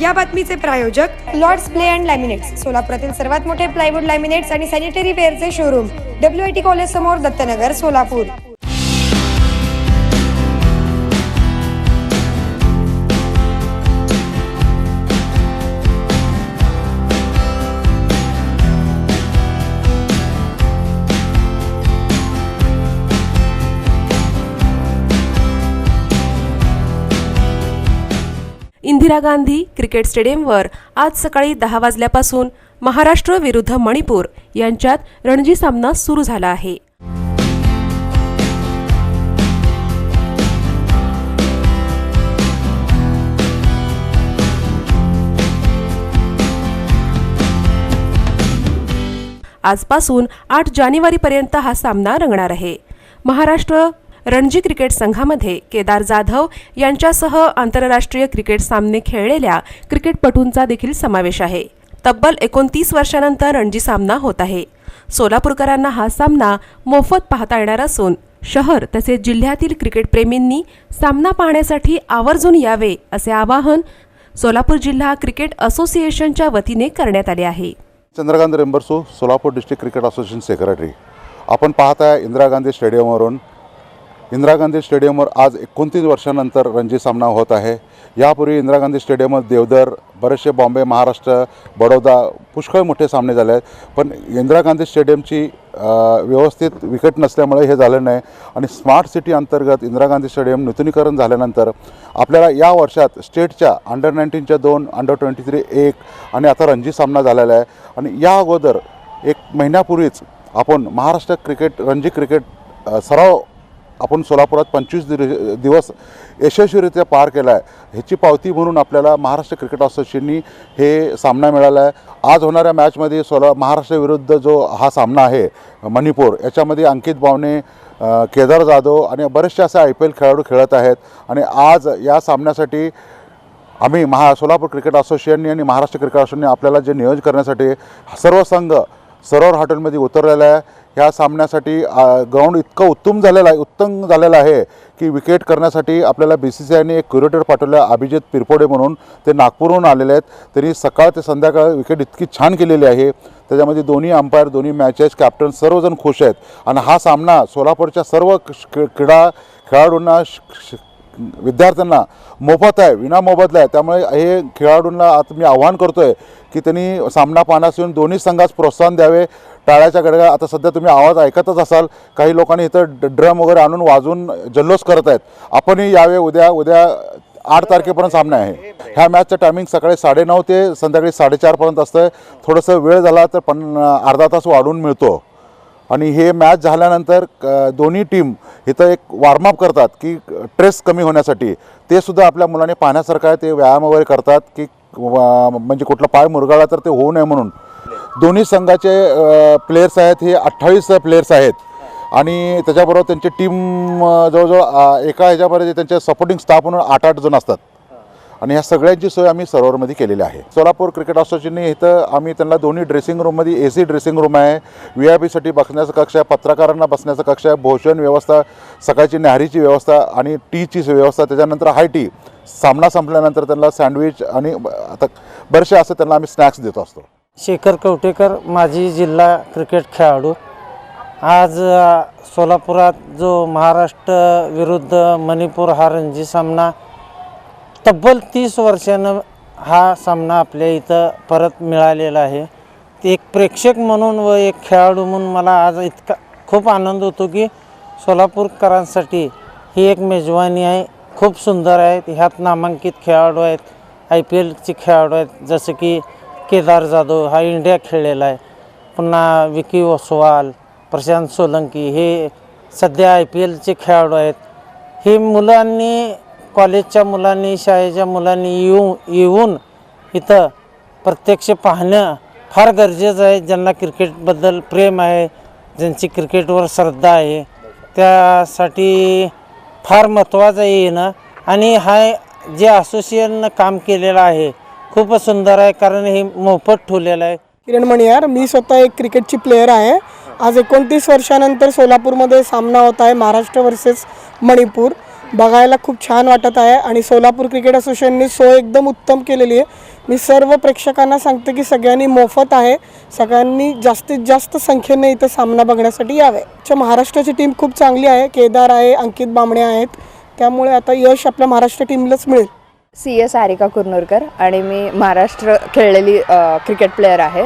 या बातमीचे प्रायोजक लॉर्ड्स प्ले अँड लॅमिनेट्स सोलापुरातील सर्वात मोठे प्लायवूड लॅमिनेट्स आणि sanitary वेअरचे showroom W I T college समोर दत्तनगर सोलापूर. इंदिरा गांधी क्रिकेट स्टेडियमवर आज सकाळी दहा वाजल्यापासून महाराष्ट्र विरुद्ध मणिपूर यांच्यात रणजी सामना सुरू झाला आहे. आजपासून आठ जानेवारीपर्यंत हा सामना रंगणार आहे. महाराष्ट्र रणजी क्रिकेट संघामध्ये केदार जाधव यांच्यासह आंतरराष्ट्रीय क्रिकेट सामने खेळलेल्या क्रिकेटपटूंचा देखील समावेश आहे. तब्बल एकोणतीस वर्षानंतर रणजी सामना होत आहे. सोलापूरकरांना हा सामना मोफत पाहता येणार असून शहर तसेच जिल्ह्यातील क्रिकेटप्रेमींनी सामना पाहण्यासाठी आवर्जून यावे असे आवाहन सोलापूर जिल्हा क्रिकेट असोसिएशनच्या वतीने करण्यात आले आहे. Chandrakant Rembarsu Solapur district cricket association secretary. आपण पाहता इंदिरा गांधी स्टेडियमवरून इंदिरा गांधी स्टेडियमवर आज एकोणतीस वर्षानंतर रणजी सामना होत आहे. यापूर्वी इंदिरा गांधी स्टेडियमवर देवधर बरेचसे बॉम्बे महाराष्ट्र बडोदा पुष्कळ मोठे सामने झाले आहेत. पण इंदिरा गांधी स्टेडियमची व्यवस्थित विकेट नसल्यामुळे हे झालं नाही. आणि स्मार्ट सिटी अंतर्गत इंदिरा गांधी स्टेडियम नूतनीकरण झाल्यानंतर आपल्याला या वर्षात स्टेटच्या अंडर नाईन्टीनच्या दोन अंडर ट्वेंटी थ्री एक आणि आता रणजी सामना झालेला आहे. आणि या अगोदर एक महिन्यापूर्वीच आपण महाराष्ट्र क्रिकेट रणजी क्रिकेट सराव आपण सोलापुरात पंचवीस दि दिवस यशस्वीरित्या पार केला आहे ह्याची पावती म्हणून आपल्याला महाराष्ट्र क्रिकेट असोसिएशननी हे सामना मिळाला आहे आज होणाऱ्या मॅचमध्ये सोला महाराष्ट्र विरुद्ध जो हा सामना आहे मणिपूर याच्यामध्ये अंकित बावने केदार जाधव आणि बरेचसे असे आय पी एल खेळाडू खेळत आहेत. आणि आज या सामन्यासाठी आम्ही महा सोलापूर क्रिकेट असोसिएशनने आणि महाराष्ट्र क्रिकेट असोसिएशनने आपल्याला जे नियोजन करण्यासाठी सर्व संघ सरोवर हॉटेलमध्ये उतरलेलं आहे. ह्या सामन्यासाठी ग्राउंड इतकं उत्तम झालेलं आहे उत्तम झालेलं आहे की विकेट करण्यासाठी आपल्याला बी सी सी आयने एक क्युरेटर पाठवलं आहे अभिजित पिरपोडे म्हणून. ते नागपूरहून आलेले आहेत. त्यांनी सकाळ ते संध्याकाळ विकेट इतकी छान केलेली आहे. त्याच्यामध्ये दोन्ही अंपायर दोन्ही मॅचेस कॅप्टन सर्वजण खुश आहेत. आणि हा सामना सोलापूरच्या सर्व क्रीडा खेळाडूंना श- विद्यार्थ्यांना मोफत आहे विना मोबदला आहे. त्यामुळे हे खेळाडूंना आता मी आव्हान करतो आहे की त्यांनी सामना पाहण्यास येऊन दोन्ही संघास प्रोत्साहन द्यावे. टाळ्याच्या गडगा आता सध्या तुम्ही आवाज ऐकतच असाल काही लोकांनी इथं ड- ड्रम वगैरे आणून वाजून जल्लोष करत आहेत. आपणही यावे उद्या उद्या आठ तारखेपर्यंत सामना आहे. ह्या मॅचचं टायमिंग सकाळी साडेनऊ ते संध्याकाळी साडेचारपर्यंत असतं थोडंसं वेळ झाला तर पण अर्धा तास वाढून मिळतो. आणि हे मॅच झाल्यानंतर क- दोन्ही टीम इथं एक वॉर्मअप करतात की ट्रेस कमी होण्यासाठी. ते सुद्धा आपल्या मुलाने पाहण्यासारखं आहे ते व्यायाम वगैरे करतात की म्हणजे कुठला पाय मुरगाळा तर ते होऊ नये म्हणून. दोन्ही संघाचे प्लेयर्स आहेत हे अठ्ठावीस प्लेयर्स आहेत. आणि त्याच्याबरोबर त्यांची टीम जवळजवळ एका ह्याच्यामध्ये त्यांचे सपोर्टिंग स्टाफ म्हणून आठ आठ जण असतात. आणि ह्या सगळ्यांची सोय आम्ही सरोवरमध्ये केलेली आहे. सोलापूर क्रिकेट असोसिएशनने इथं आम्ही त्यांना दोन्ही ड्रेसिंग रूममध्ये ए सी ड्रेसिंग रूम आहे व्ही आय पीसाठी बसण्याचं कक्ष आहे पत्रकारांना बसण्याचं कक्ष आहे भोजन व्यवस्था सकाळची न्याहारीची व्यवस्था आणि टीची व्यवस्था त्याच्यानंतर हाय टी सामना संपल्यानंतर त्यांना सँडविच आणि आता बरेचसे असं त्यांना आम्ही स्नॅक्स देत असतो. शेखर कवटेकर माजी जिल्हा क्रिकेट खेळाडू. आज सोलापुरात जो महाराष्ट्र विरुद्ध मणिपूर हा रणजी सामना तब्बल तीस वर्षानं हा सामना आपल्या इथं परत मिळालेला आहे. ते एक प्रेक्षक म्हणून व एक खेळाडू म्हणून मला आज इतका खूप आनंद होतो की सोलापूरकरांसाठी ही एक मेजवानी आहे. खूप सुंदर आहेत. ह्यात नामांकित खेळाडू आहेत. आय पी एलचे खेळाडू आहेत. जसं की केदार जाधव हा इंडिया खेळलेला आहे. पुन्हा विकी ओसवाल प्रशांत सोलंकी हे सध्या आय पी एलचे खेळाडू आहेत. हे मुलांनी कॉलेजच्या मुलांनी शाळेच्या मुलांनी येऊ येऊन इथं प्रत्यक्ष पाहणं फार गरजेचं आहे. ज्यांना क्रिकेटबद्दल प्रेम आहे ज्यांची क्रिकेटवर श्रद्धा आहे त्यासाठी फार महत्त्वाचं आहे येणं. आणि हा जे असोसिएशननं काम केलेलं आहे खूपच सुंदर आहे कारण हे मोफत ठेवलेलं आहे. किरण मणियार मी स्वतः एक क्रिकेटची प्लेअर आहे. आज एकोणतीस वर्षानंतर सोलापूरमध्ये सामना होत आहे महाराष्ट्र वर्सेस मणिपूर. बघायला खूप छान वाटत आहे आणि सोलापूर क्रिकेट असोसिएशनने सोय एकदम उत्तम केलेली आहे. मी सर्व प्रेक्षकांना सांगते की सगळ्यांनी मोफत आहे. सगळ्यांनी जास्तीत जास्त संख्येने इथं सामना बघण्यासाठी यावे. च्या महाराष्ट्राची टीम खूप चांगली आहे. केदार आहे अंकित बामणे आहेत. त्यामुळे आता यश आपल्या महाराष्ट्र टीमलाच मिळेल. सी एस आरिका कुरनूरकर आणि मी महाराष्ट्र खेळलेली क्रिकेट प्लेअर आहे.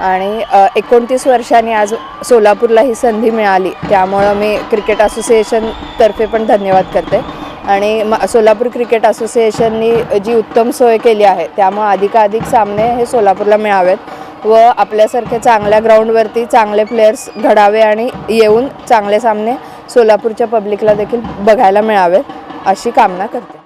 आणि एकोणतीस वर्षांनी आज सोलापूरला ही संधी मिळाली. त्यामुळं मी क्रिकेट असोसिएशनतर्फे पण धन्यवाद करते. आणि म सोलापूर क्रिकेट असोसिएशननी जी उत्तम सोय केली आहे त्यामुळं अधिकाधिक सामने हे सोलापूरला मिळावेत व आपल्यासारख्या चांगल्या ग्राउंडवरती चांगले प्लेयर्स घडावे आणि येऊन चांगले सामने सोलापूरच्या पब्लिकला देखील बघायला मिळावेत अशी कामना करते.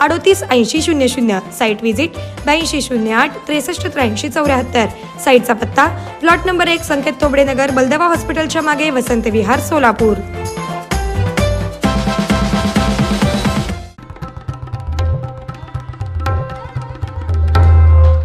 अडोतीस ऐंशी शून्य शून्य साईट व्हिजिट ब्याऐंशी शून्य आठ त्रेसष्ट त्र्याऐंशी चौऱ्याहत्तर. साईटचा पत्ता प्लॉट नंबर एक संकेत तोबडे नगर बलदवा हॉस्पिटलच्या मागे वसंत विहार सोलापूर.